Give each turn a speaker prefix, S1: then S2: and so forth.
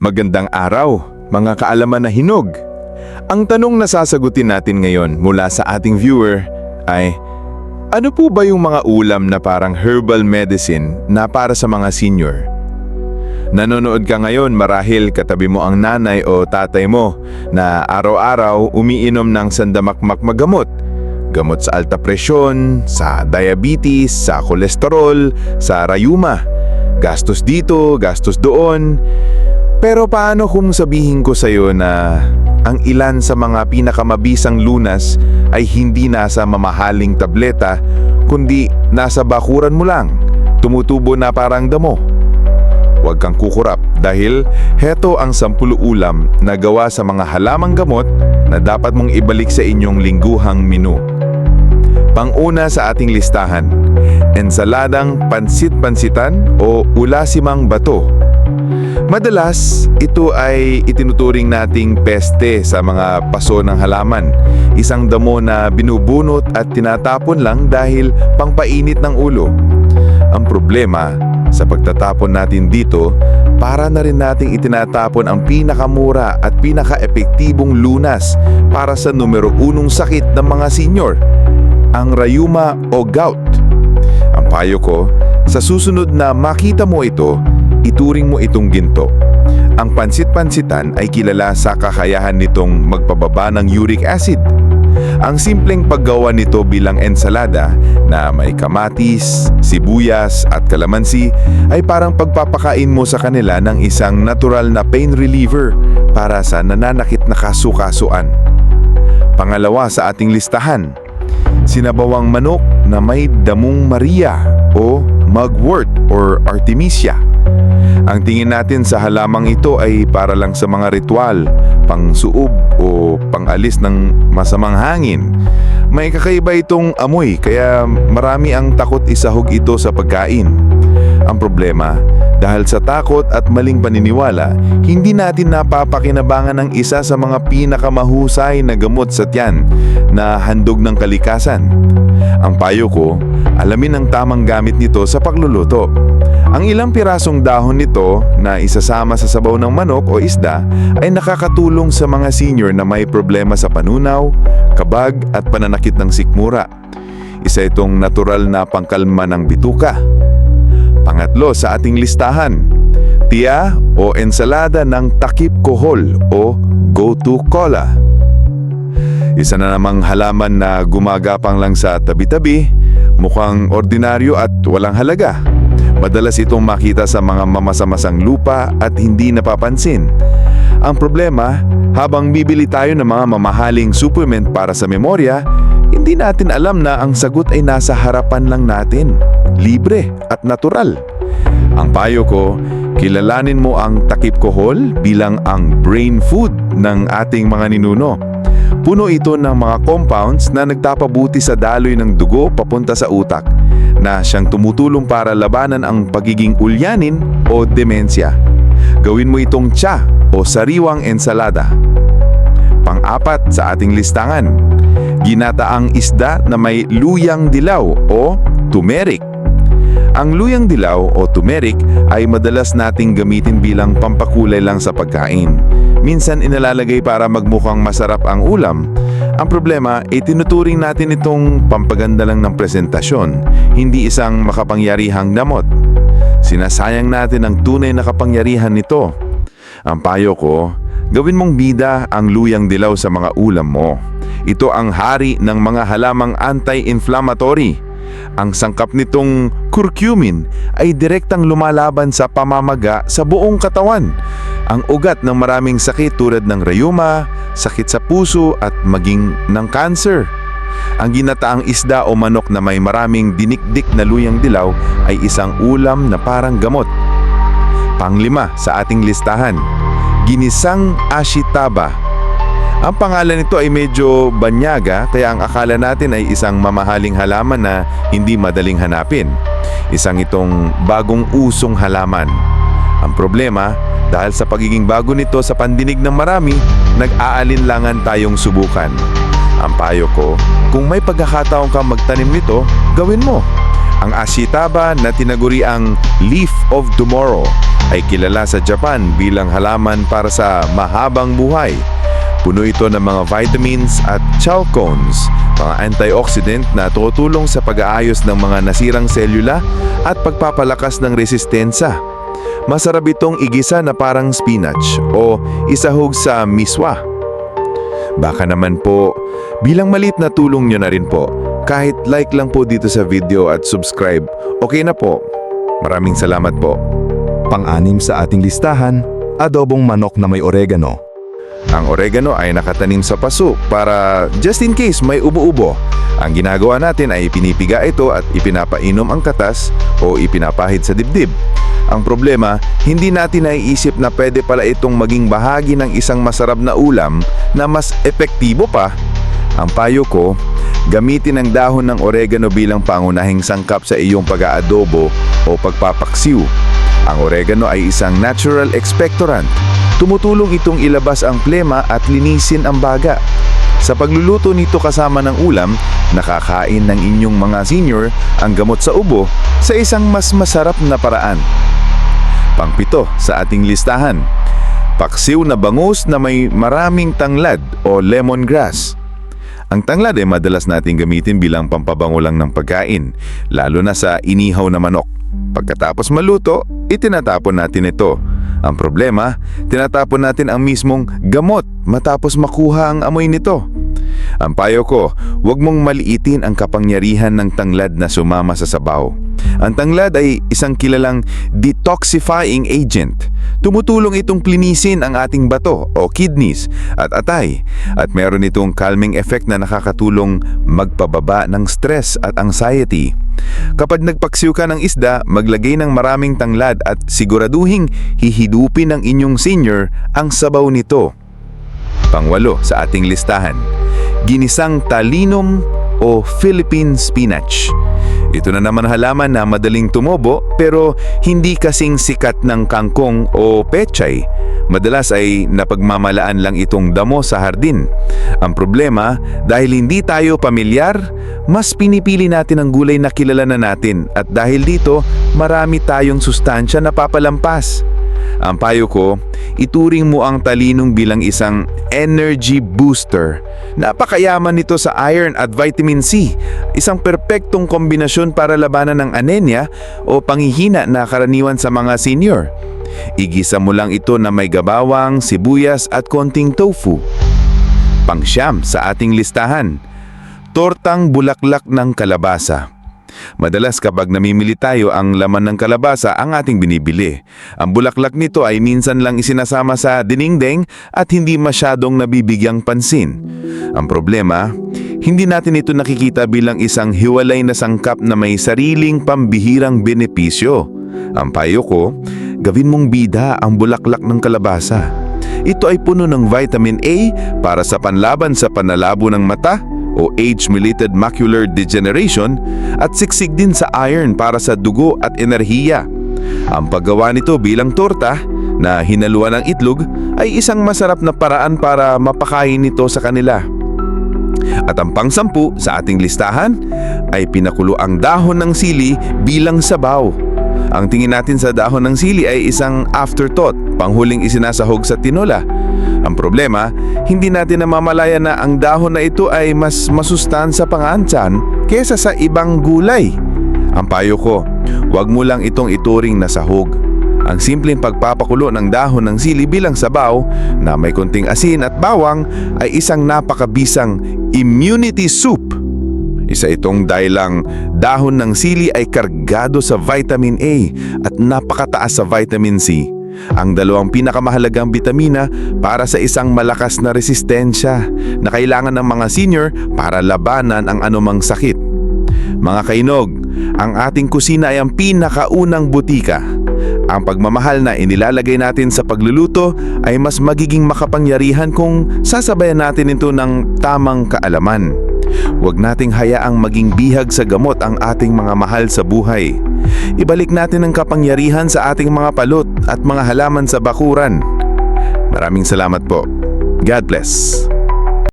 S1: Magandang araw, mga kaalaman na hinog. Ang tanong na sasagutin natin ngayon mula sa ating viewer ay, ano po ba yung mga ulam na parang herbal medicine na para sa mga senior? Nanonood ka ngayon marahil katabi mo ang nanay o tatay mo na araw-araw umiinom ng sandamakmak magamot. Gamot sa alta presyon, sa diabetes, sa kolesterol, sa rayuma. Gastos dito, gastos doon. Pero paano kung sabihin ko sa'yo na ang ilan sa mga pinakamabisang lunas ay hindi nasa mamahaling tableta, kundi nasa bakuran mo lang, tumutubo na parang damo? Huwag kang kukurap dahil heto ang sampulo ulam na gawa sa mga halamang gamot na dapat mong ibalik sa inyong lingguhang menu. Panguna sa ating listahan, ensaladang pansit-pansitan o ulasimang bato. Madalas, ito ay itinuturing nating peste sa mga paso ng halaman. Isang damo na binubunot at tinatapon lang dahil pangpainit ng ulo. Ang problema, sa pagtatapon natin dito, para na rin nating itinatapon ang pinakamura at pinaka-epektibong lunas para sa numero unong sakit ng mga senior, ang rayuma o gout. Ang payo ko, sa susunod na makita mo ito, ituring mo itong ginto. Ang pansit-pansitan ay kilala sa kakayahan nitong magpababa ng uric acid. Ang simpleng paggawa nito bilang ensalada na may kamatis, sibuyas at kalamansi ay parang pagpapakain mo sa kanila ng isang natural na pain reliever para sa nananakit na kasukasuan. Pangalawa sa ating listahan, sinabawang manok na may damong Maria o mugwort or artemisia. Ang tingin natin sa halamang ito ay para lang sa mga ritual, pangsuob o pangalis ng masamang hangin. May kakaiba itong amoy kaya marami ang takot isahog ito sa pagkain. Ang problema, dahil sa takot at maling paniniwala, hindi natin napapakinabangan ng isa sa mga pinakamahusay na gamot sa tiyan na handog ng kalikasan. Ang payo ko, alamin ang tamang gamit nito sa pagluluto. Ang ilang pirasong dahon nito na isasama sa sabaw ng manok o isda ay nakakatulong sa mga senior na may problema sa panunaw, kabag at pananakit ng sikmura. Isa itong natural na pangkalma ng bituka. Pangatlo sa ating listahan, tiya o ensalada ng takip kohol o go-to cola. Isa na namang halaman na gumagapang lang sa tabi-tabi, mukhang ordinaryo at walang halaga. Madalas itong makita sa mga mamasamasang lupa at hindi napapansin. Ang problema, habang bibili tayo ng mga mamahaling supplement para sa memorya, hindi natin alam na ang sagot ay nasa harapan lang natin, libre at natural. Ang payo ko, kilalanin mo ang takip kohol bilang ang brain food ng ating mga ninuno. Puno ito ng mga compounds na nagtapabuti sa daloy ng dugo papunta sa utak na siyang tumutulong para labanan ang pagiging ulyanin o demensya. Gawin mo itong tsa o sariwang ensalada. Pang-apat sa ating listangan, ginataang isda na may luyang dilaw o turmeric. Ang luyang dilaw o turmeric ay madalas nating gamitin bilang pampakulay lang sa pagkain. Minsan inalalagay para magmukhang masarap ang ulam. Ang problema, itinuturing natin itong pampaganda lang ng presentasyon, hindi isang makapangyarihang damot. Sinasayang natin ang tunay na kapangyarihan nito. Ang payo ko, gawin mong bida ang luyang dilaw sa mga ulam mo. Ito ang hari ng mga halamang anti-inflammatory. Ang sangkap nitong curcumin ay direktang lumalaban sa pamamaga sa buong katawan. Ang ugat ng maraming sakit tulad ng rayuma, sakit sa puso at maging ng cancer. Ang ginataang isda o manok na may maraming dinikdik na luyang dilaw ay isang ulam na parang gamot. Panglima sa ating listahan, ginisang ashitaba. Ang pangalan nito ay medyo banyaga kaya ang akala natin ay isang mamahaling halaman na hindi madaling hanapin. Isang itong bagong usong halaman. Ang problema, dahil sa pagiging bago nito sa pandinig ng marami, nag-aalinlangan tayong subukan. Ang payo ko, kung may pagkakataon kang magtanim nito, gawin mo. Ang ashitaba na tinaguri ang leaf of tomorrow ay kilala sa Japan bilang halaman para sa mahabang buhay. Puno ito ng mga vitamins at chalcones, mga antioxidant na tutulong sa pag-aayos ng mga nasirang selula at pagpapalakas ng resistensya. Masarap itong igisa na parang spinach o isahog sa miswa. Baka naman po, bilang malit na tulong nyo na rin po, kahit like lang po dito sa video at subscribe, okay na po. Maraming salamat po.
S2: Pang-anim sa ating listahan, adobong manok na may oregano.
S1: Ang oregano ay nakatanim sa paso para just in case may ubo-ubo. Ang ginagawa natin ay pinipiga ito at ipinapainom ang katas o ipinapahid sa dibdib. Ang problema, hindi natin naiisip na pwede pala itong maging bahagi ng isang masarap na ulam na mas epektibo pa. Ang payo ko, gamitin ang dahon ng oregano bilang pangunahing sangkap sa iyong pag-aadobo o pagpapaksiw. Ang oregano ay isang natural expectorant. Tumutulong itong ilabas ang plema at linisin ang baga. Sa pagluluto nito kasama ng ulam, nakakain ng inyong mga senior ang gamot sa ubo sa isang mas masarap na paraan. Pangpito sa ating listahan, paksiw na bangus na may maraming tanglad o lemongrass. Ang tanglad ay madalas nating gamitin bilang pampabango lang ng pagkain, lalo na sa inihaw na manok. Pagkatapos maluto, itinatapon natin ito. Ang problema, tinatapon natin ang mismong gamot matapos makuha ang amoy nito. Ang payo ko, huwag mong maliitin ang kapangyarihan ng tanglad na sumama sa sabaw. Ang tanglad ay isang kilalang detoxifying agent. Tumutulong itong klinisin ang ating bato o kidneys at atay at meron itong calming effect na nakakatulong magpababa ng stress at anxiety. Kapag nagpaksiw ka ng isda, maglagay ng maraming tanglad at siguraduhing hihidupin ng inyong senior ang sabaw nito. Pangwalo sa ating listahan, ginisang talinum o Philippine spinach. Ito na naman halaman na madaling tumobo pero hindi kasing sikat ng kangkong o pechay. Madalas ay napagmamalaan lang itong damo sa hardin. Ang problema, dahil hindi tayo pamilyar, mas pinipili natin ang gulay na kilala na natin at dahil dito, marami tayong sustansya na papalampas. Ang payo ko, ituring mo ang talinong bilang isang energy booster. Napakayaman nito sa iron at vitamin C, isang perpektong kombinasyon para labanan ng anemia o panghihina na karaniwan sa mga senior. Igisa mo lang ito na may gabawang, sibuyas at konting tofu. Pangsyam sa ating listahan, tortang bulaklak ng kalabasa. Madalas kapag namimili tayo ang laman ng kalabasa ang ating binibili. Ang bulaklak nito ay minsan lang isinasama sa diningding at hindi masyadong nabibigyang pansin. Ang problema, hindi natin ito nakikita bilang isang hiwalay na sangkap na may sariling pambihirang benepisyo. Ang payo ko, gawin mong bida ang bulaklak ng kalabasa. Ito ay puno ng vitamin A para sa panlaban sa panalabo ng mata o age-related macular degeneration at siksik din sa iron para sa dugo at enerhiya. Ang paggawa nito bilang torta na hinaluan ng itlog ay isang masarap na paraan para mapakain nito sa kanila. At ang pangsampu sa ating listahan ay pinakulo ang dahon ng sili bilang sabaw. Ang tingin natin sa dahon ng sili ay isang afterthought, panghuling isinasahog sa tinola. Ang problema, hindi natin namamalayan na ang dahon na ito ay mas masustansa pangansan kesa sa ibang gulay. Ang payo ko, huwag mo lang itong ituring na sahog. Ang simpleng pagpapakulo ng dahon ng sili bilang sabaw na may konting asin at bawang ay isang napakabisang immunity soup. Isa itong dahilang dahon ng sili ay kargado sa vitamin A at napakataas sa vitamin C. Ang dalawang pinakamahalagang bitamina para sa isang malakas na resistensya na kailangan ng mga senior para labanan ang anumang sakit. Mga kainog, ang ating kusina ay ang pinakaunang butika. Ang pagmamahal na inilalagay natin sa pagluluto ay mas magiging makapangyarihan kung sasabayan natin ito ng tamang kaalaman. Huwag nating hayaang maging bihag sa gamot ang ating mga mahal sa buhay. Ibalik natin ang kapangyarihan sa ating mga palot at mga halaman sa bakuran. Maraming salamat po. God bless.